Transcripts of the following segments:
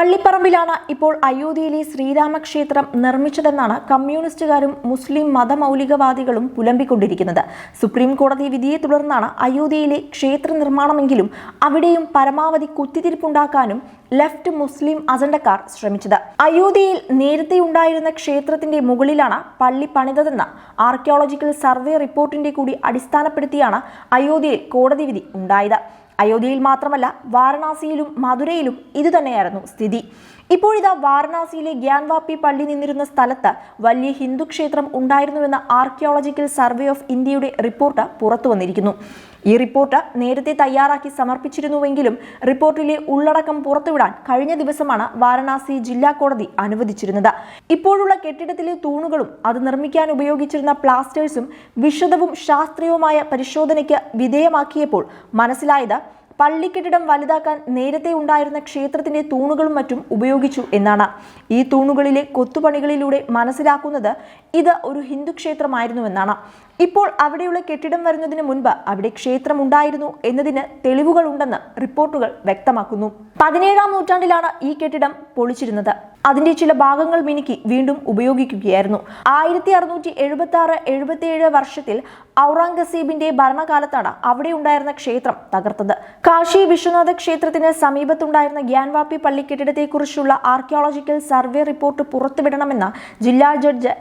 പള്ളിപ്പറമ്പിലാണ് ഇപ്പോൾ അയോധ്യയിലെ ശ്രീരാമക്ഷേത്രം നിർമ്മിച്ചതെന്നാണ് കമ്മ്യൂണിസ്റ്റുകാരും മുസ്ലിം മതമൗലികവാദികളും പുലമ്പിക്കൊണ്ടിരിക്കുന്നത്. സുപ്രീം കോടതി വിധിയെ തുടർന്നാണ് അയോധ്യയിലെ ക്ഷേത്ര നിർമ്മാണമെങ്കിലും അവിടെയും പരമാവധി കുത്തിത്തിരിപ്പുണ്ടാക്കാനും ലെഫ്റ്റ് മുസ്ലിം അജണ്ടക്കാർ ശ്രമിച്ചത്. അയോധ്യയിൽ നേരത്തെ ഉണ്ടായിരുന്ന ക്ഷേത്രത്തിന്റെ മുകളിലാണ് പള്ളി പണിതതെന്ന ആർക്കിയോളജിക്കൽ സർവേ റിപ്പോർട്ടിന്റെ കൂടി അടിസ്ഥാനപ്പെടുത്തിയാണ് അയോധ്യയിൽ കോടതി വിധി ഉണ്ടായത്. അയോധ്യയിൽ മാത്രമല്ല വാരണാസിയിലും മധുരയിലും ഇതുതന്നെയായിരുന്നു സ്ഥിതി. ഇപ്പോഴിതാ വാരണാസിയിലെ ഗ്യാൻവാപ്പി പള്ളി നിന്നിരുന്ന സ്ഥലത്ത് വലിയ ഹിന്ദു ക്ഷേത്രം ഉണ്ടായിരുന്നുവെന്ന ആർക്കിയോളജിക്കൽ സർവേ ഓഫ് ഇന്ത്യയുടെ റിപ്പോർട്ട് പുറത്തു വന്നിരിക്കുന്നു. ഈ റിപ്പോർട്ട് നേരത്തെ തയ്യാറാക്കി സമർപ്പിച്ചിരുന്നുവെങ്കിലും റിപ്പോർട്ടിലെ ഉള്ളടക്കം പുറത്തുവിടാൻ കഴിഞ്ഞ ദിവസമാണ് വാരണാസി ജില്ലാ കോടതി അനുവദിച്ചിരുന്നത്. ഇപ്പോഴുള്ള കെട്ടിടത്തിലെ തൂണുകളും അത് നിർമ്മിക്കാൻ ഉപയോഗിച്ചിരുന്ന പ്ലാസ്റ്റേഴ്സും വിശദവും ശാസ്ത്രീയവുമായ പരിശോധനയ്ക്ക് വിധേയമാക്കിയപ്പോൾ മനസ്സിലായത് പള്ളിക്കെട്ടിടം വലുതാക്കാൻ നേരത്തെ ഉണ്ടായിരുന്ന ക്ഷേത്രത്തിന്റെ തൂണുകളും മറ്റും ഉപയോഗിച്ചു എന്നാണ്. ഈ തൂണുകളിലെ കൊത്തുപണികളിലൂടെ മനസ്സിലാക്കുന്നത് ഇത് ഒരു ഹിന്ദു ക്ഷേത്രമായിരുന്നുവെന്നാണ്. ഇപ്പോൾ അവിടെയുള്ള കെട്ടിടം വരുന്നതിന് മുൻപ് അവിടെ ക്ഷേത്രം ഉണ്ടായിരുന്നു എന്നതിന് തെളിവുകളുണ്ടെന്ന് റിപ്പോർട്ടുകൾ വ്യക്തമാക്കുന്നു. പതിനേഴാം നൂറ്റാണ്ടിലാണ് ഈ കെട്ടിടം പൊളിച്ചിരുന്നത്. അതിന്റെ ചില ഭാഗങ്ങൾ മിനുക്കി വീണ്ടും ഉപയോഗിക്കുകയായിരുന്നു. ആയിരത്തി അറുന്നൂറ്റി എഴുപത്തി ആറ് എഴുപത്തിയേഴ് വർഷത്തിൽ ഔറംഗസീബിന്റെ ഭരണകാലത്താണ് അവിടെ ഉണ്ടായിരുന്ന ക്ഷേത്രം തകർത്തത്. കാശി വിശ്വനാഥ ക്ഷേത്രത്തിന് സമീപത്തുണ്ടായിരുന്ന ഗ്യാൻവാപ്പി പള്ളി കെട്ടിടത്തെക്കുറിച്ചുള്ള ആർക്കിയോളജിക്കൽ സർവേ റിപ്പോർട്ട് പുറത്തുവിടണമെന്ന ജില്ലാ ജഡ്ജ്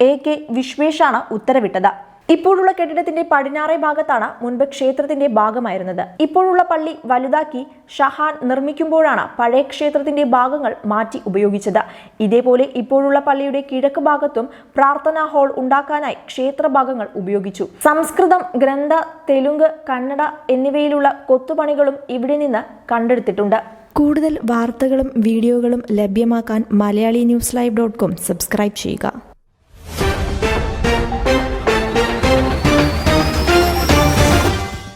എ കെ വിശ്വേഷാണ് ഉത്തരവിട്ടത്. ഇപ്പോഴുള്ള കെട്ടിടത്തിന്റെ പടിഞ്ഞാറേ ഭാഗത്താണ് മുൻപ് ക്ഷേത്രത്തിന്റെ ഭാഗമായിരുന്നത്. ഇപ്പോഴുള്ള പള്ളി വലുതാക്കി ഷഹാൻ നിർമ്മിക്കുമ്പോഴാണ് പഴയ ക്ഷേത്രത്തിന്റെ ഭാഗങ്ങൾ മാറ്റി ഉപയോഗിച്ചത്. ഇതേപോലെ ഇപ്പോഴുള്ള പള്ളിയുടെ കിഴക്ക് ഭാഗത്തും പ്രാർത്ഥനാ ഹാൾ ഉണ്ടാക്കാനായി ക്ഷേത്ര ഭാഗങ്ങൾ ഉപയോഗിച്ചു. സംസ്കൃതം ഗ്രന്ഥ തെലുങ്ക് കന്നഡ എന്നിവയിലുള്ള കൊത്തുപണികളും ഇവിടെ നിന്ന് കണ്ടെടുത്തിട്ടുണ്ട്. കൂടുതൽ വാർത്തകളും വീഡിയോകളും ലഭ്യമാക്കാൻ Malayali news live dot com subscribe ചെയ്യുക.